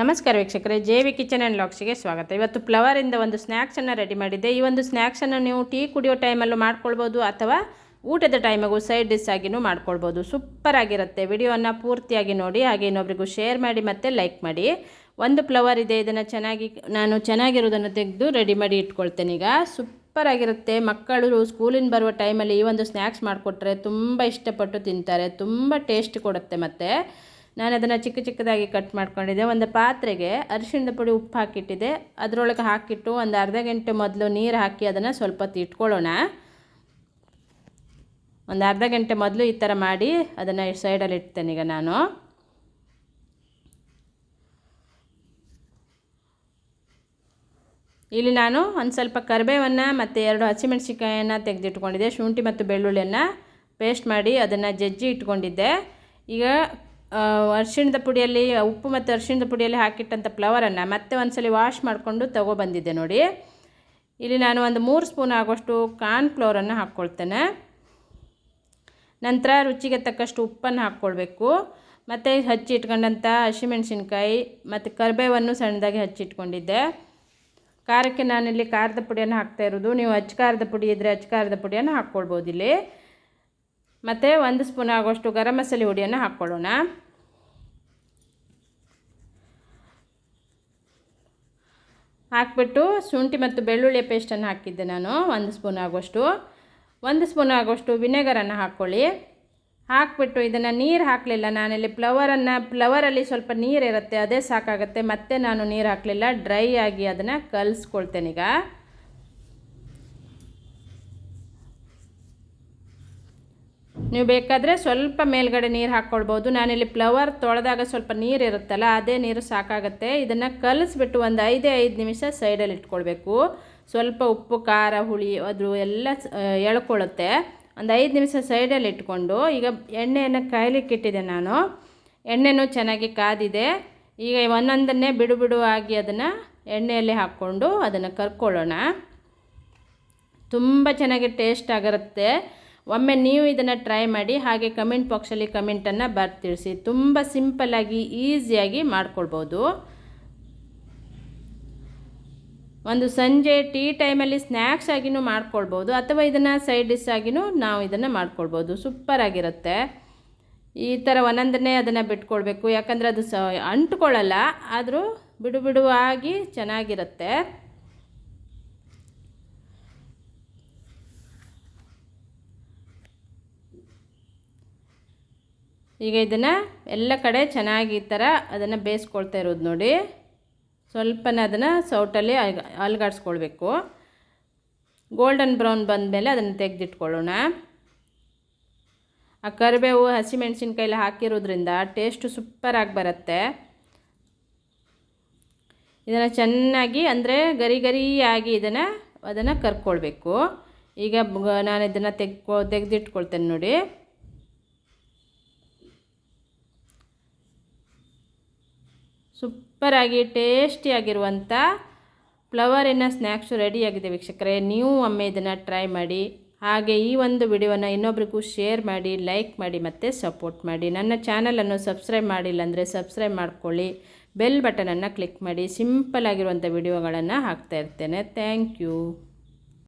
ನಮಸ್ಕಾರ ವೀಕ್ಷಕರೇ J V kitchen and ಲಾಕ್ಸಿಗೆ ಸ್ವಾಗತ. ಇವತ್ತು ಫ್ಲವರಿಂದ ಒಂದು ಸ್ನ್ಯಾಕ್ಸನ್ನು ರೆಡಿ ಮಾಡಿದ್ದೆ. ಈ ಒಂದು ಸ್ನ್ಯಾಕ್ಸನ್ನು ನೀವು ಟೀ ಕುಡಿಯೋ ಟೈಮಲ್ಲೂ ಮಾಡ್ಕೊಳ್ಬೋದು ಅಥವಾ ಊಟದ ಟೈಮಿಗೂ ಸೈಡ್ ಡಿಶ್ ಆಗಿನೂ ಮಾಡ್ಕೊಳ್ಬೋದು. ಸೂಪರ್ ಆಗಿರುತ್ತೆ. ವಿಡಿಯೋವನ್ನು ಪೂರ್ತಿಯಾಗಿ ನೋಡಿ, ಹಾಗೆ ಇನ್ನೊಬ್ರಿಗೂ ಶೇರ್ ಮಾಡಿ ಮತ್ತು ಲೈಕ್ ಮಾಡಿ. ಒಂದು ಫ್ಲವರ್ ಇದೆ, ಇದನ್ನು ಚೆನ್ನಾಗಿ, ನಾನು ಚೆನ್ನಾಗಿರೋದನ್ನು ತೆಗೆದು ರೆಡಿ ಮಾಡಿ ಇಟ್ಕೊಳ್ತೇನೆ ಈಗ. ಸೂಪರ್ ಆಗಿರುತ್ತೆ. ಮಕ್ಕಳು ಸ್ಕೂಲಿಂದ ಬರುವ ಟೈಮಲ್ಲಿ ಈ ಒಂದು ಸ್ನ್ಯಾಕ್ಸ್ ಮಾಡಿಕೊಟ್ರೆ ತುಂಬ ಇಷ್ಟಪಟ್ಟು ತಿಂತಾರೆ. ತುಂಬ ಟೇಸ್ಟ್ ಕೊಡುತ್ತೆ ಮತ್ತು. ನಾನು ಅದನ್ನು ಚಿಕ್ಕ ಚಿಕ್ಕದಾಗಿ ಕಟ್ ಮಾಡ್ಕೊಂಡಿದ್ದೆ. ಒಂದು ಪಾತ್ರೆಗೆ ಅರಿಶಿಣದ ಪುಡಿ ಉಪ್ಪು ಹಾಕಿಟ್ಟಿದ್ದೆ. ಅದರೊಳಗೆ ಹಾಕಿಟ್ಟು ಒಂದು ಅರ್ಧ ಗಂಟೆ ಮೊದಲು ನೀರು ಹಾಕಿ ಅದನ್ನು ಸ್ವಲ್ಪ ಹೊತ್ತು ಇಟ್ಕೊಳ್ಳೋಣ. ಒಂದು ಅರ್ಧ ಗಂಟೆ ಮೊದಲು ಈ ಥರ ಮಾಡಿ ಅದನ್ನು ಸೈಡಲ್ಲಿ ಇಡ್ತೇನೆ ಈಗ ನಾನು. ಇಲ್ಲಿ ನಾನು ಒಂದು ಸ್ವಲ್ಪ ಕರಿಬೇವನ್ನು ಮತ್ತು ಎರಡು ಹಸಿಮೆಣಸಿಕಾಯನ್ನು ತೆಗೆದಿಟ್ಕೊಂಡಿದ್ದೆ. ಶುಂಠಿ ಮತ್ತು ಬೆಳ್ಳುಳ್ಳಿಯನ್ನು ಪೇಸ್ಟ್ ಮಾಡಿ ಅದನ್ನು ಜಜ್ಜಿ ಇಟ್ಕೊಂಡಿದ್ದೆ. ಈಗ ಅರಿಶಿಣದ ಪುಡಿಯಲ್ಲಿ ಉಪ್ಪು ಮತ್ತು ಅರ್ಶಿಣದ ಪುಡಿಯಲ್ಲಿ ಹಾಕಿಟ್ಟಂಥ ಫ್ಲವರನ್ನು ಮತ್ತೆ ಒಂದ್ಸಲಿ ವಾಶ್ ಮಾಡಿಕೊಂಡು ತೊಗೊಬಂದಿದ್ದೆ ನೋಡಿ. ಇಲ್ಲಿ ನಾನು ಒಂದು ಮೂರು ಸ್ಪೂನ್ ಆಗೋಷ್ಟು ಕಾರ್ನ್ ಫ್ಲೋರನ್ನು ಹಾಕ್ಕೊಳ್ತೇನೆ. ನಂತರ ರುಚಿಗೆ ತಕ್ಕಷ್ಟು ಉಪ್ಪನ್ನು ಹಾಕ್ಕೊಳ್ಬೇಕು. ಮತ್ತು ಹಚ್ಚಿ ಇಟ್ಕೊಂಡಂಥ ಹಸಿಮೆಣಸಿನ್ಕಾಯಿ ಮತ್ತು ಕರಿಬೇವನ್ನು ಸಣ್ಣದಾಗಿ ಹಚ್ಚಿಟ್ಕೊಂಡಿದ್ದೆ ಖಾರಕ್ಕೆ ನಾನಿಲ್ಲಿ ಖಾರದ ಪುಡಿಯನ್ನು ಹಾಕ್ತಾ ಇರೋದು. ನೀವು ಅಚ್ಚ ಖಾರದ ಪುಡಿ ಇದ್ದರೆ ಅಚ್ಚ ಖಾರದ ಪುಡಿಯನ್ನು ಹಾಕ್ಕೊಳ್ಬೋದು ಇಲ್ಲಿ. ಮತ್ತು ಒಂದು ಸ್ಪೂನ್ ಆಗೋಷ್ಟು ಗರಂ ಮಸಾಲೆ ಹುಡಿಯನ್ನು ಹಾಕ್ಕೊಳ್ಳೋಣ. ಹಾಕ್ಬಿಟ್ಟು ಶುಂಠಿ ಮತ್ತು ಬೆಳ್ಳುಳ್ಳಿ ಪೇಸ್ಟನ್ನು ಹಾಕಿದ್ದೆ ನಾನು, ಒಂದು ಸ್ಪೂನ್ ಆಗೋಷ್ಟು. ಒಂದು ಸ್ಪೂನ್ ಆಗೋಷ್ಟು ವಿನೆಗರನ್ನು ಹಾಕ್ಕೊಳ್ಳಿ. ಹಾಕ್ಬಿಟ್ಟು ಇದನ್ನು ನೀರು ಹಾಕಲಿಲ್ಲ, ನಾನಿಲ್ಲಿ ಫ್ಲವರನ್ನು, ಫ್ಲವರಲ್ಲಿ ಸ್ವಲ್ಪ ನೀರು ಇರುತ್ತೆ ಅದೇ ಸಾಕಾಗುತ್ತೆ. ಮತ್ತೆ ನಾನು ನೀರು ಹಾಕಲಿಲ್ಲ, ಡ್ರೈ ಆಗಿ ಅದನ್ನು ಕಲಿಸ್ಕೊಳ್ತೇನೀಗ ನೀವು ಬೇಕಾದರೆ ಸ್ವಲ್ಪ ಮೇಲ್ಗಡೆ ನೀರು ಹಾಕ್ಕೊಳ್ಬೋದು ನಾನಿಲ್ಲಿ ಫ್ಲವರ್ ತೊಳೆದಾಗ ಸ್ವಲ್ಪ ನೀರು ಇರುತ್ತಲ್ಲ, ಅದೇ ನೀರು ಸಾಕಾಗುತ್ತೆ. ಇದನ್ನು ಕಲಿಸ್ಬಿಟ್ಟು ಒಂದು ಐದೇ ಐದು ನಿಮಿಷ ಸೈಡಲ್ಲಿ ಇಟ್ಕೊಳ್ಬೇಕು. ಸ್ವಲ್ಪ ಉಪ್ಪು, ಖಾರ, ಹುಳಿ ಅದು ಎಲ್ಲ ಎಳ್ಕೊಳ್ಳುತ್ತೆ. ಒಂದು ಐದು ನಿಮಿಷ ಸೈಡಲ್ಲಿ ಇಟ್ಕೊಂಡು, ಈಗ ಎಣ್ಣೆಯನ್ನು ಕಾಯ್ಲಿಕ್ಕೆ ಇಟ್ಟಿದೆ ನಾನು. ಎಣ್ಣೆನೂ ಚೆನ್ನಾಗಿ ಕಾದಿದೆ. ಈಗ ಒಂದೊಂದನ್ನೇ ಬಿಡು ಬಿಡು ಆಗಿ ಅದನ್ನು ಎಣ್ಣೆಯಲ್ಲಿ ಹಾಕ್ಕೊಂಡು ಅದನ್ನು ಕರ್ಕೊಳ್ಳೋಣ. ತುಂಬ ಚೆನ್ನಾಗಿ ಟೇಸ್ಟ್ ಆಗಿರುತ್ತೆ ಒಮ್ಮೆ ನೀವು ಇದನ್ನು ಟ್ರೈ ಮಾಡಿ ಹಾಗೆ ಕಮೆಂಟ್ ಬಾಕ್ಸಲ್ಲಿ ಕಮೆಂಟನ್ನು ಬರ್ತಿಳಿಸಿ ತುಂಬ ಸಿಂಪಲ್ಲಾಗಿ ಈಸಿಯಾಗಿ ಮಾಡ್ಕೊಳ್ಬೋದು. ಒಂದು ಸಂಜೆ ಟೀ ಟೈಮಲ್ಲಿ ಸ್ನ್ಯಾಕ್ಸ್ ಆಗಿನೂ ಮಾಡ್ಕೊಳ್ಬೋದು, ಅಥವಾ ಇದನ್ನು ಸೈಡ್ ಡಿಶ್ ಆಗಿನೂ ನಾವು ಇದನ್ನು ಮಾಡ್ಕೊಳ್ಬೋದು. ಸೂಪರ್ ಆಗಿರುತ್ತೆ. ಈ ಥರ ಒಂದೊಂದನ್ನೇ ಅದನ್ನು ಬಿಟ್ಕೊಳ್ಬೇಕು. ಯಾಕಂದರೆ ಅದು ಸ ಅಂಟ್ಕೊಳ್ಳಲ್ಲ, ಆದರೂ ಬಿಡು ಬಿಡುವಾಗಿ ಚೆನ್ನಾಗಿರುತ್ತೆ. ಈಗ ಇದನ್ನು ಎಲ್ಲ ಕಡೆ ಚೆನ್ನಾಗಿ ಈ ಥರ ಅದನ್ನು ಬೇಯಿಸ್ಕೊಳ್ತಾ ಇರೋದು ನೋಡಿ. ಸ್ವಲ್ಪನೇ ಅದನ್ನು ಸೌಟಲ್ಲಿ ಅಲ್ಗಾಡಿಸ್ಕೊಳ್ಬೇಕು ಗೋಲ್ಡನ್ ಬ್ರೌನ್ ಬಂದಮೇಲೆ ಅದನ್ನು ತೆಗೆದಿಟ್ಕೊಳ್ಳೋಣ. ಆ ಕರಿಬೇವು, ಹಸಿಮೆಣಸಿನ್ಕಾಯಲ್ಲಿ ಹಾಕಿರೋದ್ರಿಂದ ಟೇಸ್ಟು ಸೂಪರಾಗಿ ಬರುತ್ತೆ. ಇದನ್ನು ಚೆನ್ನಾಗಿ ಅಂದರೆ ಗರಿ ಗರಿಯಾಗಿ ಇದನ್ನು, ಅದನ್ನು ಕರ್ಕೊಳ್ಬೇಕು. ಈಗ ನಾನು ಇದನ್ನು ತೆಗ್ಕೊ, ತೆಗೆದಿಟ್ಕೊಳ್ತೇನೆ ನೋಡಿ. ಸೂಪರಾಗಿ ಟೇಸ್ಟಿಯಾಗಿರುವಂಥ ಫ್ಲವರಿನ ಸ್ನ್ಯಾಕ್ಸು ರೆಡಿಯಾಗಿದೆ ವೀಕ್ಷಕರೇ. ನೀವು ಒಮ್ಮೆ ಇದನ್ನು ಟ್ರೈ ಮಾಡಿ, ಹಾಗೆ ಈ ಒಂದು ವಿಡಿಯೋನ ಇನ್ನೊಬ್ರಿಗೂ ಶೇರ್ ಮಾಡಿ, ಲೈಕ್ ಮಾಡಿ ಮತ್ತು ಸಪೋರ್ಟ್ ಮಾಡಿ. ನನ್ನ ಚಾನಲನ್ನು ಸಬ್ಸ್ಕ್ರೈಬ್ ಮಾಡಿಲ್ಲ ಅಂದರೆ ಸಬ್ಸ್ಕ್ರೈಬ್ ಮಾಡ್ಕೊಳ್ಳಿ. ಬೆಲ್ ಬಟನನ್ನು ಕ್ಲಿಕ್ ಮಾಡಿ, ಸಿಂಪಲ್ ಆಗಿರುವಂಥ ವಿಡಿಯೋಗಳನ್ನು ಹಾಕ್ತಾ ಇರ್ತೇನೆ. Thank you.